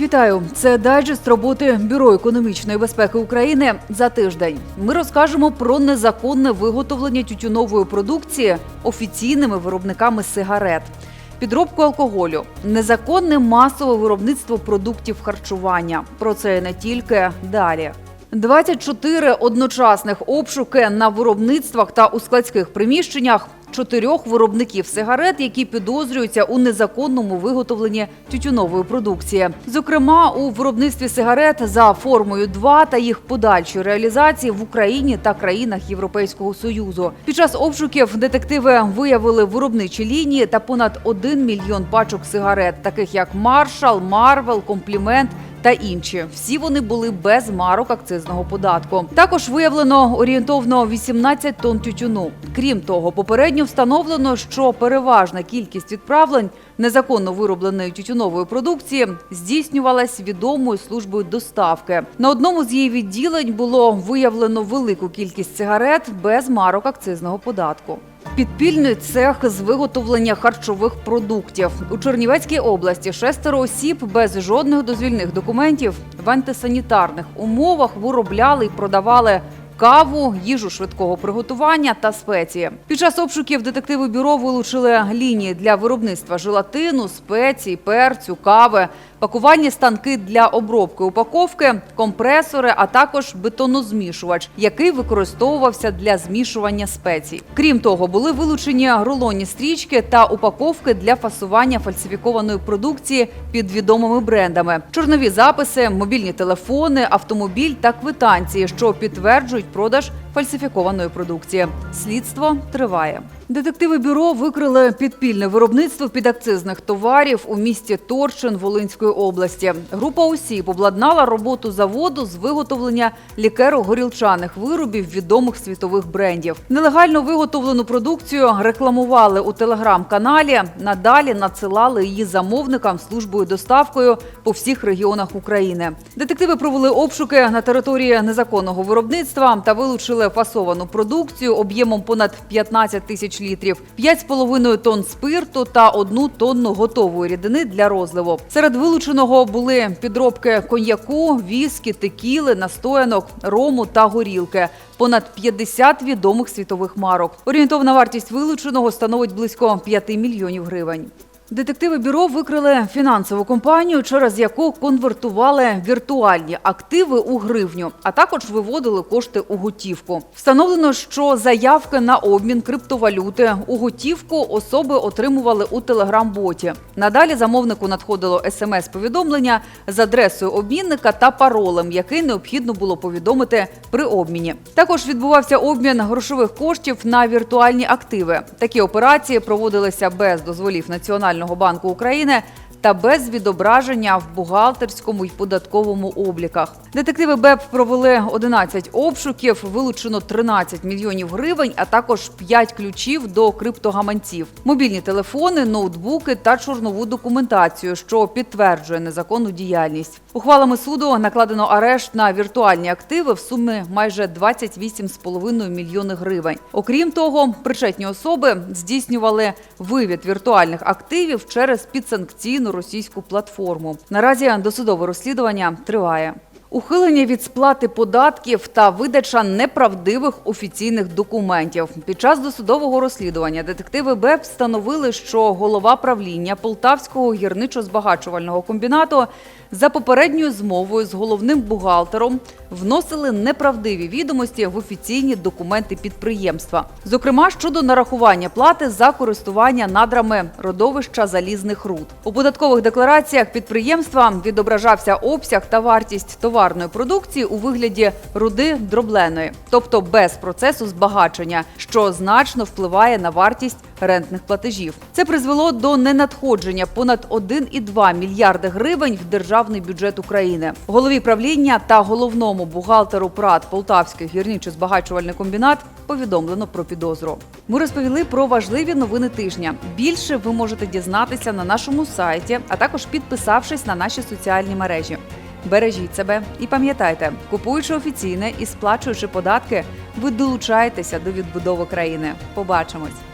Вітаю! Це дайджест роботи Бюро економічної безпеки України за тиждень. Ми розкажемо про незаконне виготовлення тютюнової продукції офіційними виробниками сигарет, підробку алкоголю, незаконне масове виробництво продуктів харчування. Про це не тільки далі. 24 одночасних обшуки на виробництвах та у складських приміщеннях чотирьох виробників сигарет, які підозрюються у незаконному виготовленні тютюнової продукції. Зокрема, у виробництві сигарет за формою 2 та їх подальшої реалізації в Україні та країнах Європейського союзу. Під час обшуків детективи виявили виробничі лінії та понад 1 мільйон пачок сигарет, таких як Маршал, Марвел, Комплімент та інші. Всі вони були без марок акцизного податку. Також виявлено орієнтовно 18 тонн тютюну. Крім того, попередньо встановлено, що переважна кількість відправлень незаконно виробленої тютюнової продукції здійснювалась відомою службою доставки. На одному з її відділень було виявлено велику кількість сигарет без марок акцизного податку. Підпільний цех з виготовлення харчових продуктів. У Чернівецькій області шестеро осіб без жодних дозвільних документів. В антисанітарних умовах виробляли і продавали каву, їжу швидкого приготування та спеції. Під час обшуків детективи бюро вилучили лінії для виробництва желатину, спецій, перцю, кави, пакувальні станки для обробки упаковки, компресори, а також бетонозмішувач, який використовувався для змішування спецій. Крім того, були вилучені рулонні стрічки та упаковки для фасування фальсифікованої продукції під відомими брендами, чорнові записи, мобільні телефони, автомобіль та квитанції, що підтверджують продаж фальсифікованої продукції. Слідство триває. Детективи бюро викрили підпільне виробництво підакцизних товарів у місті Торчин Волинської області. Група осіб обладнала роботу заводу з виготовлення лікеро-горілчаних виробів відомих світових брендів. Нелегально виготовлену продукцію рекламували у телеграм-каналі. Надалі надсилали її замовникам службою доставкою по всіх регіонах України. Детективи провели обшуки на території незаконного виробництва та вилучили фасовану продукцію об'ємом понад 15 тисяч літрів, 5,5 тонн спирту та одну тонну готової рідини для розливу. Серед вилученого були підробки коньяку, віскі, текіли, настоянок, рому та горілки. Понад 50 відомих світових марок. Орієнтовна вартість вилученого становить близько 5 мільйонів гривень. Детективи бюро викрили фінансову компанію, через яку конвертували віртуальні активи у гривню, а також виводили кошти у готівку. Встановлено, що заявки на обмін криптовалюти у готівку особи отримували у телеграм-боті. Надалі замовнику надходило смс-повідомлення з адресою обмінника та паролем, який необхідно було повідомити при обміні. Також відбувався обмін грошових коштів на віртуальні активи. Такі операції проводилися без дозволів Національного банку України та без відображення в бухгалтерському й податковому обліках. Детективи БЕП провели 11 обшуків, вилучено 13 мільйонів гривень, а також 5 ключів до криптогаманців, мобільні телефони, ноутбуки та чорнову документацію, що підтверджує незаконну діяльність. Ухвалами суду накладено арешт на віртуальні активи в сумі майже 28,5 мільйони гривень. Окрім того, причетні особи здійснювали вивід віртуальних активів через підсанкційну російську платформу. Наразі досудове розслідування триває. Ухилення від сплати податків та видача неправдивих офіційних документів під час досудового розслідування детективи БЕП встановили, що голова правління Полтавського гірничо-збагачувального комбінату за попередньою змовою з головним бухгалтером вносили неправдиві відомості в офіційні документи підприємства, зокрема щодо нарахування плати за користування надрами родовища залізних руд. У податкових деклараціях підприємства відображався обсяг та вартість товарної продукції у вигляді руди дробленої, тобто без процесу збагачення, що значно впливає на вартість рентних платежів. Це призвело до ненадходження понад 1,2 мільярди гривень в державний бюджет України. Голові правління та головному бухгалтеру ПРАТ Полтавський гірничо-збагачувальний комбінат повідомлено про підозру. Ми розповіли про важливі новини тижня. Більше ви можете дізнатися на нашому сайті, а також підписавшись на наші соціальні мережі. Бережіть себе і пам'ятайте, купуючи офіційне і сплачуючи податки, ви долучаєтеся до відбудови країни. Побачимось.